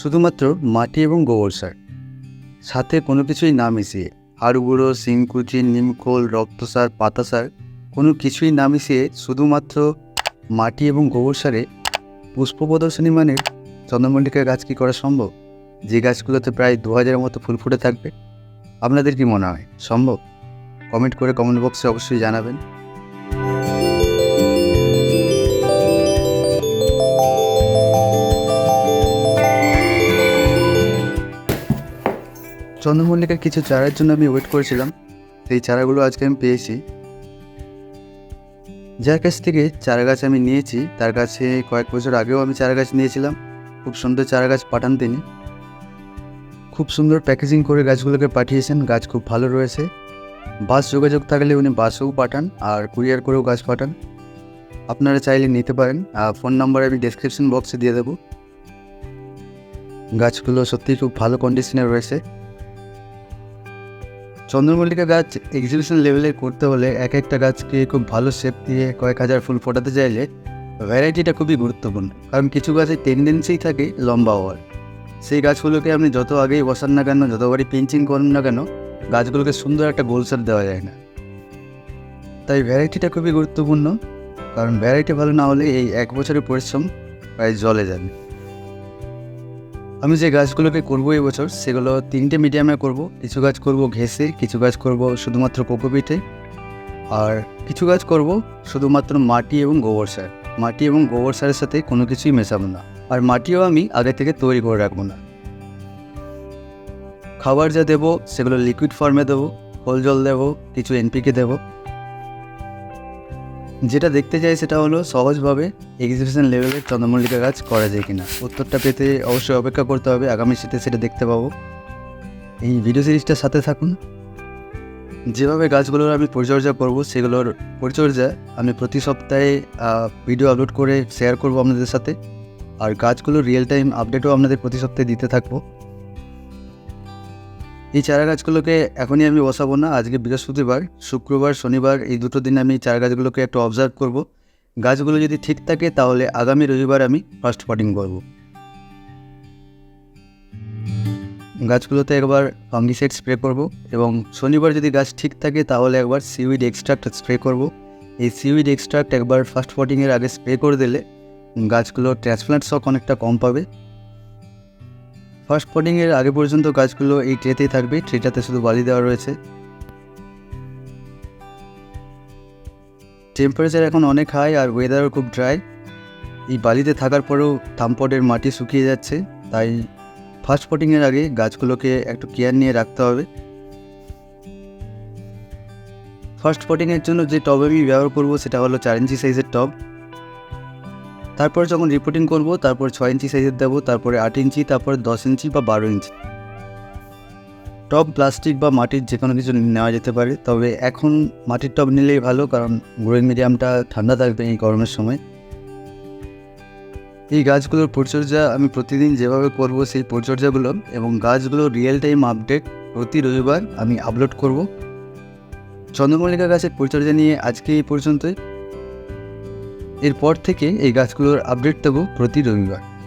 শুধুমাত্র মাটি এবং গোবর সার। সাথে কোনো কিছুই না মিশিয়ে হাড় গুঁড়ো শিংকুচি নিমখোল রক্তসার পাতা সার, কোনো কিছুই না মিশিয়ে শুধুমাত্র মাটি এবং গোবর সারে পুষ্প প্রদর্শনী মানের চন্দ্রমল্লিকা গাছ কি করা সম্ভব? যে গাছগুলোতে প্রায় দু হাজারের মতো ফুল ফুটে থাকবে, আপনাদের কি মনে হয়, সম্ভব? কমেন্ট করে কমেন্ট বক্সে অবশ্যই জানাবেন। চন্দ্রমল্লিকার কিছু চারার জন্য আমি ওয়েট করেছিলাম। সেই চারাগুলো আজকে আমি পেয়েছি। যার কাছ থেকে চারা গাছ আমি নিয়েছি, তার কাছে কয়েক বছর আগেও আমি চারা গাছ নিয়েছিলাম। খুব সুন্দর চারা গাছ পাঠান তিনি। খুব সুন্দর প্যাকেজিং করে গাছগুলোকে পাঠিয়েছেন। গাছ খুব ভালো রয়েছে। বাস যোগাযোগ থাকলে উনি বাসেও পাঠান আর কুরিয়ার করেও গাছ পাঠান। আপনারা চাইলে নিতে পারেন। ফোন নাম্বার আমি ডেসক্রিপশন বক্সে দিয়ে দেবো। গাছগুলো সত্যিই খুব ভালো কন্ডিশনে রয়েছে। চন্দ্রমল্লিকা গাছ এক্সিবিশন লেভেলে করতে হলে এক একটা গাছকে খুব ভালো শেপ দিয়ে কয়েক হাজার ফুল ফোটাতে চাইলে ভ্যারাইটিটা খুবই গুরুত্বপূর্ণ। কারণ কিছু গাছের টেন্ডেন্সিই থাকে লম্বা হওয়ার। সেই গাছগুলোকে আপনি যত আগেই বসান না কেন যতবারই পেঞ্চিং করুন না কেন, গাছগুলোকে সুন্দর একটা গোলসার দেওয়া যায় না। তাই ভ্যারাইটিটা খুবই গুরুত্বপূর্ণ। কারণ ভ্যারাইটি ভালো না হলে এই এক বছরের পরিশ্রম প্রায় জলে যাবে। আমি যে গাছগুলোকে করব এই বছর, সেগুলো তিনটে মিডিয়ামে করব। কিছু গাছ করব ঘেসে, কিছু গাছ করব শুধুমাত্র কোকোপিটে আর কিছু গাছ করব শুধুমাত্র মাটি এবং গোবর সার। মাটি এবং গোবর সারের সাথে কোনো কিছুই মেশাবো না। আর মাটিও আমি আগে থেকে তৈরি করে রাখব না। খাবার যা দেবো, সেগুলো লিকুইড ফর্মে দেবো ফল জল দেবো, কিছু এনপিকে দেবো। যেটা দেখতে চাই সেটা হলো সহজভাবে এক্সিবিশন লেভেলের চন্দ্রমল্লিকা গাছ করা যায় কিনা। উত্তরটা পেতে অবশ্যই অপেক্ষা করতে হবে, আগামী শীতে সেটা দেখতে পাবো। এই ভিডিও সিরিজটার সাথে থাকুন। যেভাবে গাছগুলোর আমি পরিচর্যা করব, সেগুলোর পরিচর্যা আমি প্রতি সপ্তাহে ভিডিও আপলোড করে শেয়ার করব আপনাদের সাথে। আর গাছগুলোর রিয়েল টাইম আপডেটও আপনাদের প্রতি সপ্তাহে দিতে থাকব। এই চারা গাছগুলোকে এখনই আমি বসাবো না, আজকে বৃহস্পতিবার, শুক্রবার, শনিবার, এই দুটো দিন আমি চারা গাছগুলোকে একটু অবজার্ভ করব। গাছগুলো যদি ঠিক থাকে, তাহলে আগামী রবিবার আমি ফার্স্ট পটিং করব। গাছগুলোতে একবার ফাঙ্গিসাইড স্প্রে করব এবং শনিবার যদি গাছ ঠিক থাকে, তাহলে একবার সিউইড এক্সট্রাক্ট স্প্রে করব। এই সিউইড এক্সট্রাক্ট একবার ফার্স্ট পটিংয়ের আগে স্প্রে করে দিলে গাছগুলোর ট্রান্সপ্লান্ট শক অনেকটা কম পাবে। ফার্স্ট পটিংয়ের আগে পর্যন্ত গাছগুলো এই ট্রেতেই থাকবে। ট্রেটাতে শুধু বালি দেওয়া রয়েছে। টেম্পারেচার এখন অনেক হাই আর ওয়েদারও খুব ড্রাই এই বালিতে থাকার পরেও থামপটের মাটি শুকিয়ে যাচ্ছে। তাই ফার্স্ট পটিংয়ের আগে গাছগুলোকে একটু কেয়ার নিয়ে রাখতে হবে। ফার্স্ট পটিংয়ের জন্য যে টব আমি ব্যবহার করব, সেটা হলো চার ইঞ্চি সাইজের টব তারপর যখন রিপোর্টিং করব, তারপর ছয় ইঞ্চি সাইজের দেবো, তারপরে আট ইঞ্চি তারপর দশ ইঞ্চি বা বারো ইঞ্চি টব প্লাস্টিক বা মাটির যে কোনো কিছু নেওয়া যেতে পারে, তবে এখন মাটির টব নিলেই ভালো, কারণ গ্রোয়িং মিডিয়ামটা ঠান্ডা থাকবে এই গরমের সময়। এই গাছগুলোর পরিচর্যা আমি প্রতিদিন যেভাবে করব সেই পরিচর্যাগুলো এবং গাছগুলোর রিয়েল টাইম আপডেট প্রতি রবিবার আমি আপলোড করব। চন্দ্রমল্লিকা গাছের পরিচর্যা নিয়ে আজকে এই পর্যন্তই। এরপর থেকে এই গাছগুলোর আপডেট দেবো প্রতি রবিবার।